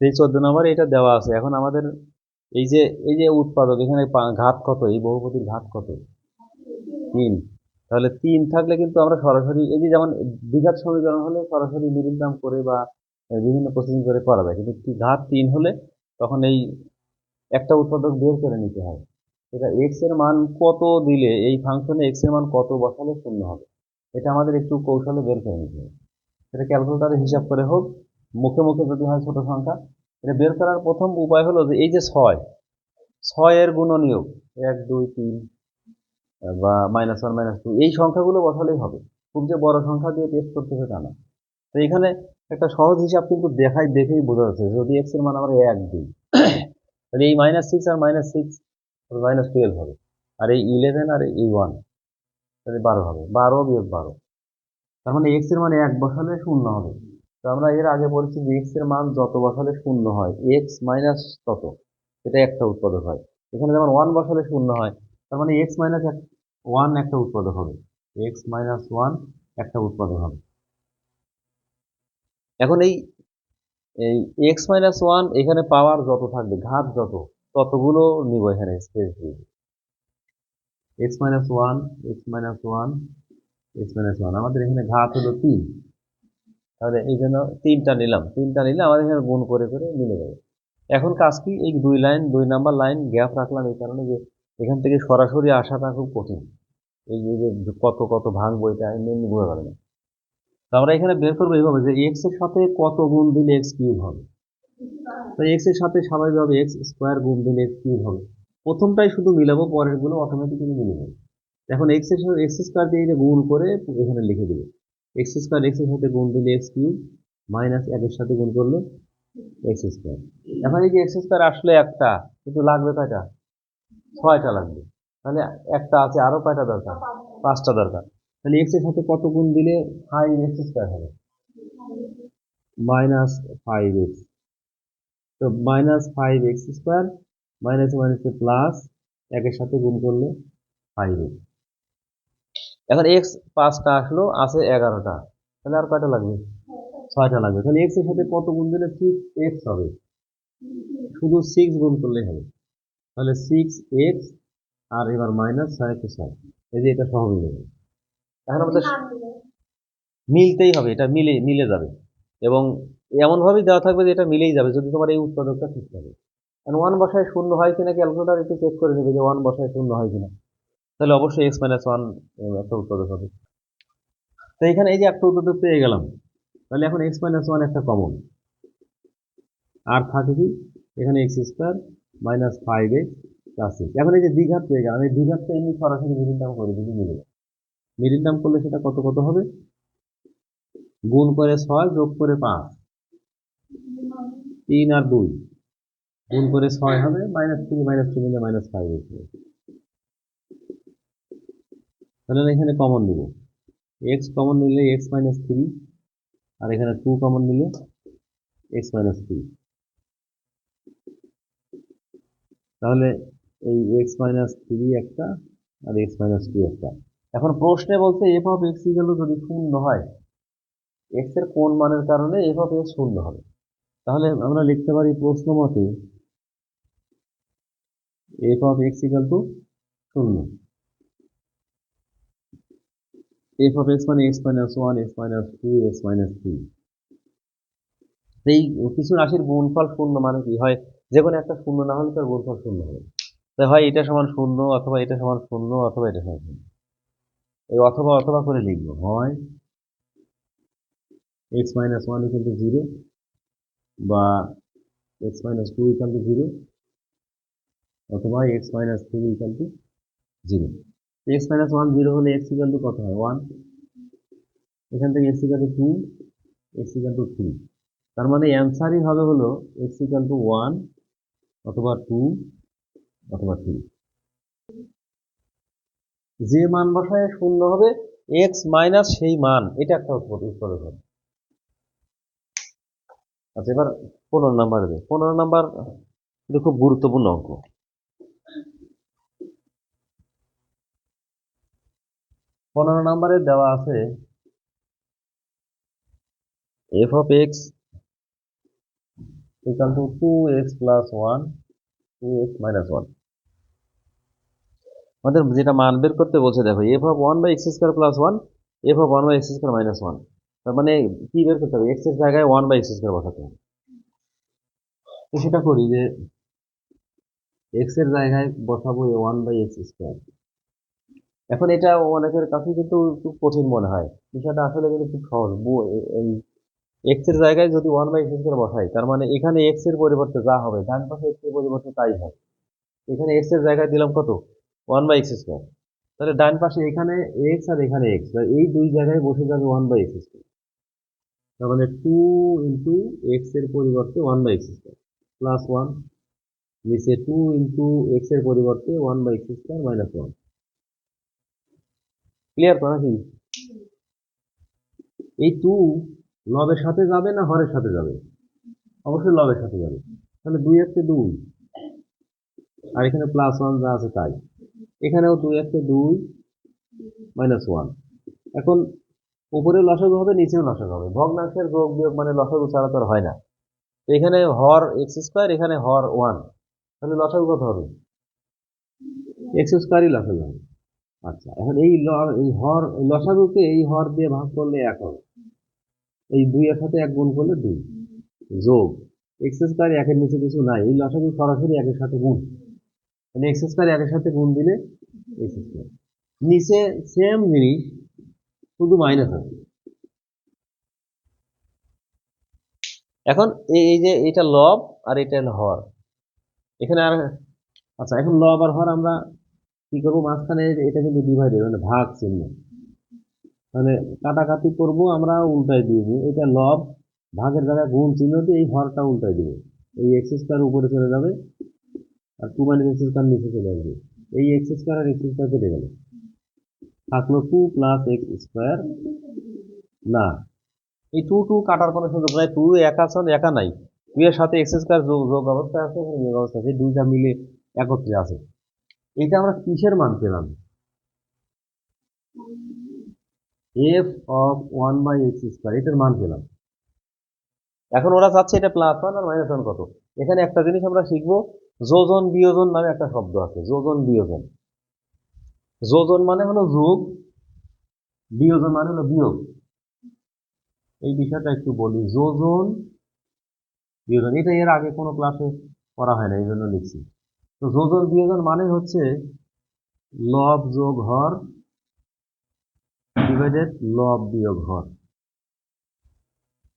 এই চোদ্দ নম্বর এটা দেওয়া আছে। এখন আমাদের এই যে এই যে উৎপাদক, এখানে ঘাত কত? এই বহুপতির ঘাত কত? তিন। তাহলে তিন থাকলে কিন্তু আমরা সরাসরি, এই যে যেমন দ্বিঘাত সমীকরণ হলে সরাসরি মিডিল দাম করে বা বিভিন্ন প্রসেসিং করে করা যায়। কিন্তু ঘাত তিন হলে তখন এই একটা উৎপাদক বের করে নিতে হয়। এটা এক্সের মান কত দিলে, এই ফাংশনে এক্সের মান কত বসালে শূন্য হবে? এটা আমাদের একটু কৌশলে বের করে নিতে হবে। এটা ক্যালকুলেটারে হিসাব করে হোক মুখে মুখে যদি হয় ছোট সংখ্যা, এটা বের করার প্রথম উপায় হলো যে এই যে ছয়, ছয়ের গুণনীয়ক এক, দুই, তিন, বা মাইনাস ওয়ান মাইনাস টু এই সংখ্যাগুলো বসালেই হবে। খুব যে বড় সংখ্যা দিয়ে টেস্ট করতে হবে তা না। তো এখানে একটা সহজ হিসাব কিন্তু দেখাই দেখেই বোঝা যাচ্ছে, যদি এক্সের মান আমরা এক দিই, তাহলে এই মাইনাস সিক্স আর মাইনাস সিক্স মাইনাস টুয়েলভ হবে। আর এই ইলেভেন আর এই ওয়ান তাহলে বারো হবে। বারো বিয়োগ বারো। তার মানে এক্সের মানে এক বসালে শূন্য হবে। তো আমরা এর আগে বলছি যে এক্সের মান যত বসালে শূন্য হয় এক্স মাইনাস তত, এটা একটা উৎপাদক হয়। এখানে যেমন ওয়ান বসালে শূন্য হয়, তার মানে এক্স মাইনাস ওয়ান একটা উৎপাদক হবে। এক্স মাইনাস ওয়ান একটা উৎপাদক হবে। এখন এই এই এক্স মাইনাস ওয়ান এখানে পাওয়ার যত থাকবে, ঘাত যত, ততগুলো নিব এখানে স্পেস দিয়ে। X minus one x minus one x minus one আমাদের এখানে ঘাত হলো তিন। তাহলে এই জন্য তিনটা নিলাম। তিনটা নিলে আমাদের এখানে গুণ করে করে মিলে যাবে। এখন কাজ কি? এই দুই লাইন, দুই নাম্বার লাইন গ্যাপ রাখলাম এই কারণে যে এখান থেকে সরাসরি আসাটা খুব কঠিন। এই যে কত কত ভাঙবো এটা এমনি বোঝা যাবে না। তো আমরা এখানে বের করব এইভাবে যে এক্সের সাথে কত গুণ দিলে এক্স কিউব হবে? তো এক্সের সাথে স্বাভাবিকভাবে এক্স স্কোয়ার গুণ দিলে এক্স কিউব হবে। প্রথমটাই শুধু মিলাবো পরেরগুলো অটোমেটিক্যালি মিলে যাবে এখন এক্সের সাথে এক্স স্কোয়ার দিয়ে গুণ করে এখানে লিখে দেবে। এক্স স্কোয়ার এক্সের সাথে গুণ দিলে এক্স কিউব মাইনাস একের সাথে গুণ করলে এক্স স্কোয়ার এখন এই যে এক্স স্কোয়ার আসলে একটা, কিন্তু লাগবে কয়টা? ছয়টা লাগবে। তাহলে একটা আছে, আরও কয়টা দরকার? পাঁচটা দরকার। তাহলে এক্সের সাথে কত গুণ দিলে ফাইভ এক্স স্কোয়ার হবে? মাইনাস ফাইভ এক্স তো minus five x square minus মাইনাসে প্লাস একের সাথে গুণ করলে ফাইভ এক্স এখন এক্স পাঁচটা আসলো, আছে এগারোটা। তাহলে আর কয়টা লাগবে? ছয়টা লাগবে। তাহলে এক্সের সাথে কত গুণ দিলে সিক্স এক্স হবে? শুধু সিক্স গুণ করলেই হবে। তাহলে সিক্স এক্স আর এবার মাইনাস ছয় ছয়। এই যে এটা সহ মিলে যাবে এখন আমাদের মিলতেই হবে, এটা মিলে মিলে যাবে। এবং এমনভাবেই দেওয়া থাকবে যে এটা মিলেই যাবে, যদি তোমার এই উৎপাদকটা ঠিক থাকে। কারণ ওয়ান বসায় শূন্য হয় কিনা ক্যালকুলেটার একটু চেক করে নেবে যে ওয়ান বসায় শূন্য হয় কিনা। তাহলে অবশ্যই এক্স মাইনাস ওয়ান একটা উৎপাদক হবে। তো এখানে এই যে একটা উৎপাদক পেয়ে গেলাম, তাহলে এখন এক্স মাইনাস ওয়ান একটা কমন আর থাকে কি? এখানে x square minus five x plus six এখন এই যে দ্বিঘাত পেয়ে গেলাম, এই দ্বিঘাতটা এমনি সরাসরি মিডিল টার্ম করে দিবি মিলে যাবে মিডিল টার্ম করলে সেটা কত কত হবে? গুণ করে ছয় যোগ করে পাঁচ। তিন আর দুই। গুণ করে ছয় হবে মাইনাস থ্রি মাইনাস টু মিলে মাইনাস ফাইভ তাহলে এখানে কমন নিব। এক্স কমন নিলে এক্স মাইনাস থ্রি আর এখানে টু কমন নিলে এক্স মাইনাস থ্রি তাহলে এই এক্স মাইনাস থ্রি একটা, আর এক্স মাইনাস টু একটা। এখন প্রশ্নে বলছে এফ অফ এক্স ইকুয়াল যদি শূন্য হয় এক্সের কোন মানের কারণে এফ অফ এক্স শূন্য হবে? তাহলে আমরা লিখতে পারি প্রশ্ন মতে f of x equal to শূন্য। এফ অফ এক্স মানে x minus one x minus two x minus three এই কিছু রাশির গুণফল শূন্য মানে কি? হয় যে কোনো একটা শূন্য না হলে তার গুণফল শূন্য হবে। তাই হয় এটা সমান শূন্য অথবা এটা সমান শূন্য অথবা এটা সমান শূন্য। এই অথবা অথবা করে লিখব। হয় x minus one equal to zero বা x minus two equal to zero অথবা x minus three equal to zero x minus one zero হলে এক্স ইকাল টু কত হয়? ওয়ান এখান থেকে x equal to two x equal to three তার মানে অ্যান্সারই হবে হলো এক্স ইকাল টু ওয়ান অথবা টু অথবা থ্রি যে মান বসায় শূন্য হবে এক্স মাইনাস সেই মান, এটা একটা উৎপাদক হবে। আচ্ছা এবার পনেরো নাম্বার পনেরো নাম্বার, এটা খুব গুরুত্বপূর্ণ অঙ্ক। পনেরো নাম্বারে দেওয়া আছে f of x equal to two x plus one two x minus one আমাদের যেটা মান বের করতে বলছে, দেখো f of one by x square plus one f of one by x square minus one তার মানে কি বের করতে হবে? এক্সের জায়গায় ওয়ান বাই এক্স স্কোয়ার বসাতে হবে। তো সেটা করি যে এক্সের জায়গায় বসাবো এ ওয়ান বাই এক্স স্কোয়ার এখন এটা অনেকের কাছে কিন্তু একটু কঠিন মনে হয়। বিষয়টা আসলে কিন্তু খুব সহজ। এই এক্সের জায়গায় যদি ওয়ান বাই এক্স স্কোয়ার বসাই, তার মানে এখানে এক্সের পরিবর্তে যা হবে, ডান পাশে এক্সের পরিবর্তে তাই হয়। এখানে এক্সের জায়গায় দিলাম কত? ওয়ান বাই এক্স স্কোয়ার তাহলে ডান পাশে এখানে এক্স আর এখানে এক্স এই দুই জায়গায় বসে যাবে ওয়ান বাই এক্স স্কোয়ার তার মানে টু ইন্টু এক্সের পরিবর্তে one by x square plus one নিচে টু ইন্টু এক্সের পরিবর্তে one by x square minus one clear তো নাকি? এই টু লবের সাথে যাবে না হরের সাথে যাবে? অবশ্যই লবের সাথে যাবে। তাহলে দুই এককে দুই। আর এখানে প্লাস ওয়ান যা আছে তাই। এখানেও দুই এককে দুই মাইনাস ওয়ান এখন উপরে লসাগু হবে নিচেও লসাগু হবে। ভগ্নাংশের যোগ বিয়োগ মানে লসাগু ছাড়া তো হয় না। তো এখানে হর এক্স স্কোয়ার এখানে হর ওয়ান তাহলে লসাগু কত হবে? এক্স স্কোয়ারই লসাগু হবে। আচ্ছা এখন এই এই হর লসাগুকে এই হর দিয়ে ভাগ করলে এক হবে। এই দুই এর সাথে এক গুণ করলে দুই। যোগ এক্স স্কোয়ার একের নিচে কিছু নাই, এই লসাগু সরাসরি একের সাথে গুণ। মানে এক্স স্কোয়ার একের সাথে গুণ দিলে এক্স স্কোয়ার নিচে সেম জিনিস, শুধু মাইনাস আছে। এখন এই যে এটা লব আর এটা হর। এখানে আর আচ্ছা এখন লব আর হর আমরা কি করব, মাঝখানে এটা কিন্তু ডিভাইডেড মানে ভাগ চিহ্ন। মানে কাটাকাটি করব, আমরা উল্টাই দিয়ে দিই। এটা লব ভাগের জায়গায় গুণ চিহ্ন দিয়ে এই হরটা উল্টাই দিব। এই এক্স স্কোয়ার উপরে চলে যাবে, আর টু মাইনাস এক্স স্কোয়ার নিচে চলে আসবে। এই এক্স স্কোয়ার আর এক্স স্কোয়ার কেটে গেল। থাকল টু প্লাস এক্স স্কোয়ার না। এই টু টু কাটার কোনো সুযোগ নাই টু একা আছে, একা নাই। টু এর সাথে এক্স স্কোয়ার যোগ যোগ অবস্থা আছে যোগ অবস্থা আছে দুইটা মিলে একত্রে আছে। এটা আমরা কিসের মান পেলাম? F of one by x square এটার মান পেলাম। এখন ওরা চাচ্ছে এটা প্লাস ওয়ান আর মাইনাস ওয়ান কত? এখানে একটা জিনিস আমরা শিখব, যোজন বিয়োজন নামে একটা শব্দ আছে, যোজন বিয়োজন। যোজন মানে হলো যোগ, বিয়োজন মানে হলো বিয়োগ। এই বিষয়টা একটু বলি, যোজন, বিয়োজন, এটা এর আগে কোনো ক্লাসে করা হয় না, এই জন্য লিখছি। তো যোজন বিয়োজন মানে হচ্ছে লব যোগ হর ডিভাইডেড লব বিয়োগ হর।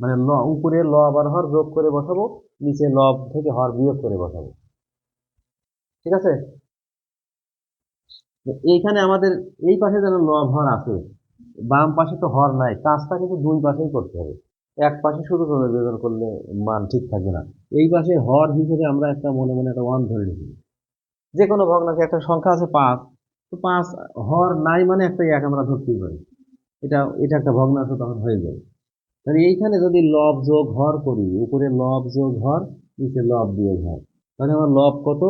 মানে ল, উপরে লব আর হর যোগ করে বসাবো, নিচে লব থেকে হর বিয়োগ করে বসাবো। ঠিক আছে? এইখানে আমাদের এই পাশে যেন লব হর আছে, বাম পাশে তো হর নাই, কাজটা কিন্তু দুই পাশেই করতে হবে। এক পাশে শুধু করে বিয়োজন করলে মান ঠিক থাকবে না। এই পাশে হর হিসেবে আমরা একটা মনে মনে একটা ওয়ান ধরে নিচ্ছি যে কোনো ভগ্নাংশে একটা সংখ্যা আছে পাঁচ, তো পাঁচ হর নাই মানে একটা এক আমরা ধরতেই পারি। এটা এটা একটা ভগ্নাংশ তখন হয়ে যায়। তাহলে এইখানে যদি লব যোগ হর করি, উপরে লব যোগ হর, নিচে লব দিয়ে হর, তাহলে আমার লব কত?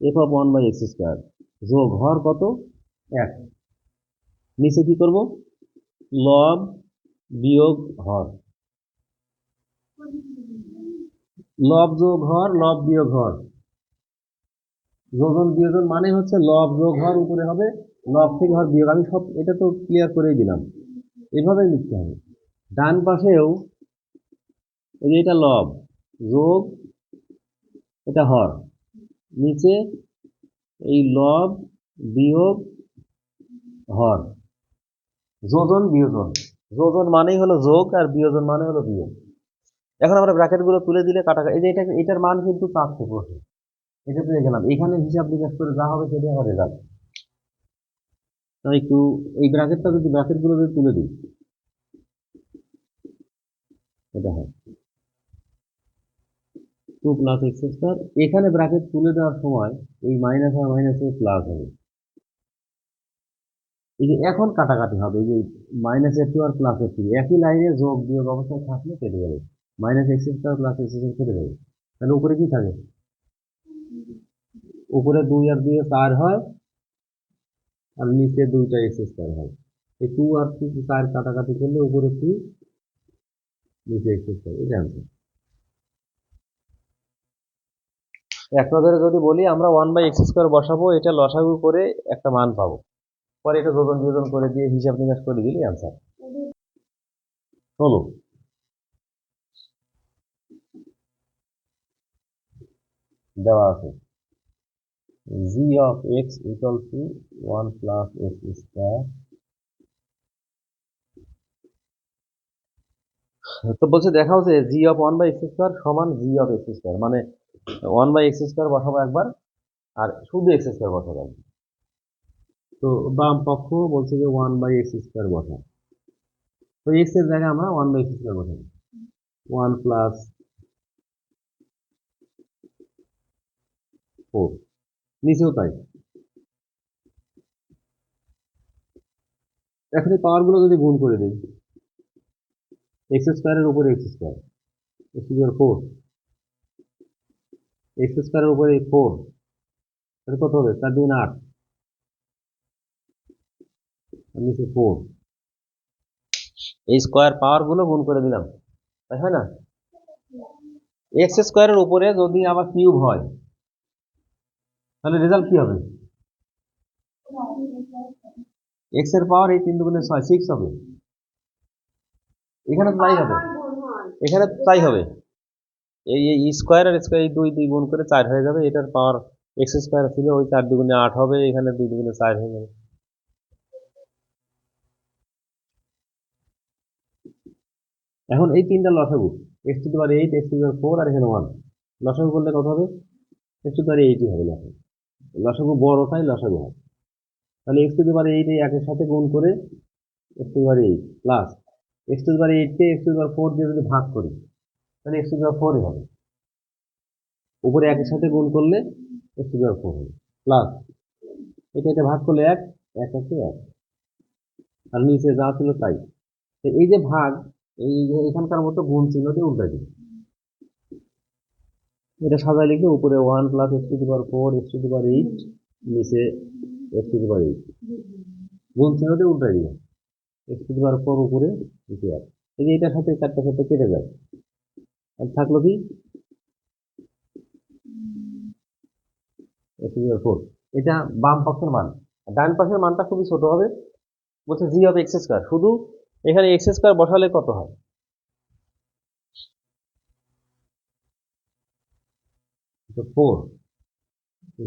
F of one by x square যোগ হর কত? এক। নিচে কি করব? লব বিয়োগ হর। লব যোগ হর, লব বিয়োগ হর। যোজন বিয়োজন মানে হচ্ছে লব যোগ হওয়ার উপরে হবে, লব থেকে হর বিয়োগ। আমি সব এটা তো ক্লিয়ার করেই দিলাম। এভাবেই লিখতে হবে। ডান পাশেও এই যে এটা লব যোগ, এটা হর। নিচে এই লব বিয়োগ হর। যোজন বিয়োজন। যোজন মানেই হলো যোগ আর বিয়োজন মানে হলো বিয়োগ। এখন আমরা ব্র্যাকেটগুলো তুলে দিলে কাটা এই যে এটা এটার মান কিন্তু চাচ্ছে প্রশ্নে এটা পেয়ে গেলাম এখানে হিসাব নিকাশ করে যা হবে সেটাই আমার রেজাল্ট তো একটু এই ব্র্যাকেটটা যদি ব্র্যাকেটগুলো যদি তুলে দিই, এটা হয়। টু প্লাস এক্স স্কোয়ার এখানে ব্র্যাকেট তুলে দেওয়ার সময় এই মাইনাস আর মাইনাসে প্লাস হবে। এই যে এখন কাটাকাটি হবে, এই যে মাইনাস টু আর প্লাস টু একই লাইনে যোগ বিয়োগ অবস্থায় থাকলে কেটে যাবে। Minus x square plus x square কেটে যাবে। তাহলে উপরে কি থাকে? উপরে দুই আর দুই চার হয়, আর নিচে দুইটা এক্স স্কোয়ার হয়। এই টু আর টু চার কাটাকাটি করলে উপরে টু নিচে এক্স স্কোয়ার এটা আনসার এক নজরে যদি বলি, আমরা ওয়ান বাই এক্স স্কোয়ার বসাবো, এটা লসাগু করে একটা মান পাবো। পরে এটা যোজন বিয়োজন করে দিয়ে হিসাব নিকাশ করে দিলেই আনসার চলো দেওয়া আছে। G of x equal to one plus x square তো বলছে দেখা হচ্ছে g of one by x square সমান জি অফ এক্স স্কোয়ার মানে ওয়ান বাই এক্স স্কোয়ার বসাবো একবার, আর শুধু এক্স স্কোয়ার বসাবো একবার। তো বাম পক্ষ বলছে যে ওয়ান বাই এক্স স্কোয়ার বসা তো এক্সের জায়গায় আমরা ওয়ান বাই এক্স স্কোয়ার বসাবো। ওয়ান প্লাস ফোর নিচেও তাই। এখন এই পাওয়ারগুলো যদি গুণ করে দিই এক্স স্কোয়ারের উপরে x square x square four x স্কোয়ারের উপরে ফোর তাহলে কত হবে? চার দুগুণ আট। নিচে ফোর এই স্কোয়ার পাওয়ারগুলো গুণ করে দিলাম, তাই হয় না? এক্স স্কোয়ারের উপরে যদি আবার কিউব হয় তাহলে রেজাল্ট কি হবে? এক্সের পাওয়ার এই তিন দুগুণে ছয় সিক্স হবে। এখানে তাই হবে। এখানে তাই হবে। এই এই স্কোয়ার আর স্কোয়ার এই দুই দুই গুণ করে চার হয়ে যাবে। এটার পাওয়ার এক্স স্কোয়ার ছিল, ওই চার দুগুণে আট হবে। এখানে দুই দুগুণে চার হয়ে যাবে। এখন এই তিনটা লসাগু x to power eight x to power four আর এখানে ওয়ান লসাগু করলে কত হবে? এক্স টু পাওয়ার এইটই হবে লসাগু। লসাগু বড়টাই লসাগু হবে তাহলে x to the power eight এই একের সাথে গুণ করে x to power eight plus x to the power এইটকে x to the power four দিয়ে যদি ভাগ করি, তাহলে এক্স টু দি পাওয়ার ফোরই হবে। উপরে একের সাথে গুণ করলে x to the power four হবে। প্লাস এটা এটা ভাগ করলে এক এক একে এক। আর নিচে যা ছিল তাই। এই যে ভাগ, এই এখানকার মতো গুণ চিহ্ন দিয়ে উল্টাই দিই। এটা সাজায় লিখে উপরে one plus x to power four x to power eight নিচে এক্স টু পাওয়ার এইট গুণ চিহ্ন দিয়ে উল্টাই দিবে এক্স টু পাওয়ার ফোর উপরে নিচে এক। এই যে এটার সাথে চারটার সাথে কেটে যায়। আর থাকল কি? এক্স টু পাওয়ার ফোর এটা বাম পাশের মান। ডান পাশের মানটা খুবই ছোট হবে। বলছে জি অফ এক্স স্কোয়ার শুধু এখানে এক্স স্কোয়ার বসালে কত হয়? Four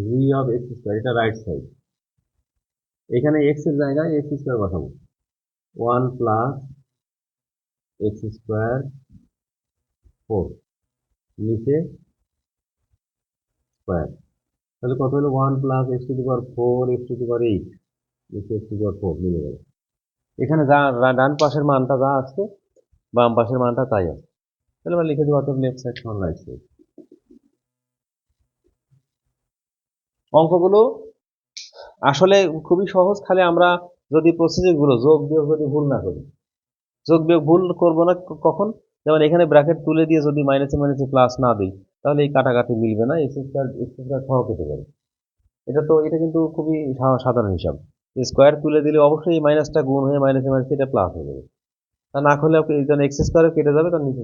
g of x square এটা রাইট সাইড এখানে এক্সের জায়গায় এক্স স্কোয়ার বসাবো। One plus x square four নিচে স্কোয়ার তাহলে কত হলো? One plus x to the power four x to the power eight নিচে x to the power four মিলে গেল। এখানে যা ডান পাশের মানটা যা আসছে, বাম পাশের মানটা তাই আছে তাহলে আমরা লিখে দেবো অর্থাৎ লেফট সাইড সমান রাইট সাইড অঙ্কগুলো আসলে খুবই সহজ, খালি আমরা যদি প্রসিডিউরগুলো যোগ বিয়োগ যদি ভুল না করি। যোগ বিয়োগ ভুল করব না কখন? যেমন এখানে ব্র্যাকেট তুলে দিয়ে যদি মাইনাসে মাইনাসে প্লাস না দিই, তাহলে এই কাটাকাটি মিলবে না এক্স স্কোয়ার এক্স স্কোয়ার সহ কেটে যাবে। এটা তো, এটা কিন্তু খুবই সাধারণ হিসাব। স্কোয়ার তুলে দিলে অবশ্যই এই মাইনাসটা গুণ হয়ে মাইনাসে মাইনাসে এটা প্লাস হয়ে যাবে। তা না করলে এক্স স্কোয়ারে কেটে যাবে, তার নিচে